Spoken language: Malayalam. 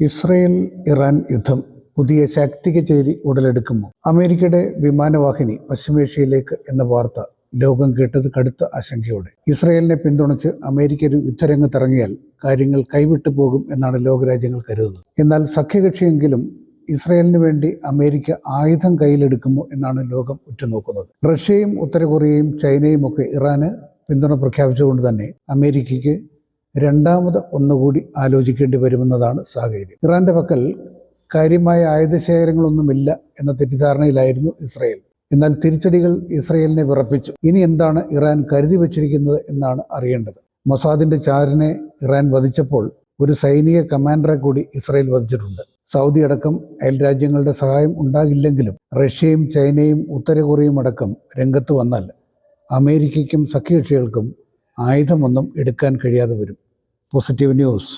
ഇസ്രയേൽ ഇറാൻ യുദ്ധം പുതിയ ശാക്തിക ചേരി ഉടലെടുക്കുമോ? അമേരിക്കയുടെ വിമാനവാഹിനി പശ്ചിമേഷ്യയിലേക്ക് എന്ന വാർത്ത ലോകം കേട്ടത് കടുത്ത ആശങ്കയോടെ. ഇസ്രയേലിനെ പിന്തുണച്ച് അമേരിക്ക ഒരു യുദ്ധരംഗത്തിറങ്ങിയാൽ കാര്യങ്ങൾ കൈവിട്ടു പോകും എന്നാണ് ലോകരാജ്യങ്ങൾ കരുതുന്നത്. എന്നാൽ സഖ്യകക്ഷിയെങ്കിലും ഇസ്രയേലിന് വേണ്ടി അമേരിക്ക ആയുധം കയ്യിലെടുക്കുമോ എന്നാണ് ലോകം ഉറ്റുനോക്കുന്നത്. റഷ്യയും ഉത്തരകൊറിയയും ചൈനയും ഒക്കെ ഇറാന് പിന്തുണ പ്രഖ്യാപിച്ചുകൊണ്ട് തന്നെ അമേരിക്കയ്ക്ക് രണ്ടാമത് ഒന്നുകൂടി ആലോചിക്കേണ്ടി വരുമെന്നതാണ് സാഹചര്യം. ഇറാന്റെ പക്കൽ കാര്യമായ ആയുധശേഖരങ്ങളൊന്നുമില്ല എന്ന തെറ്റിദ്ധാരണയിലായിരുന്നു ഇസ്രായേൽ. എന്നാൽ തിരിച്ചടികൾ ഇസ്രയേലിനെ വിറപ്പിച്ചു. ഇനി എന്താണ് ഇറാൻ കരുതി വച്ചിരിക്കുന്നത് എന്നാണ് അറിയേണ്ടത്. മൊസാദിന്റെ ചാരനെ ഇറാൻ വധിച്ചപ്പോൾ ഒരു സൈനിക കമാൻഡറെ കൂടി ഇസ്രായേൽ വധിച്ചിട്ടുണ്ട്. സൗദി അടക്കം അയൽ രാജ്യങ്ങളുടെ സഹായം ഉണ്ടാകില്ലെങ്കിലും റഷ്യയും ചൈനയും ഉത്തര കൊറിയയും അടക്കം രംഗത്ത് വന്നാൽ അമേരിക്കയ്ക്കും സഖ്യകക്ഷികൾക്കും ആയുധമൊന്നും എടുക്കാൻ കഴിയാതെ വരും. Positive news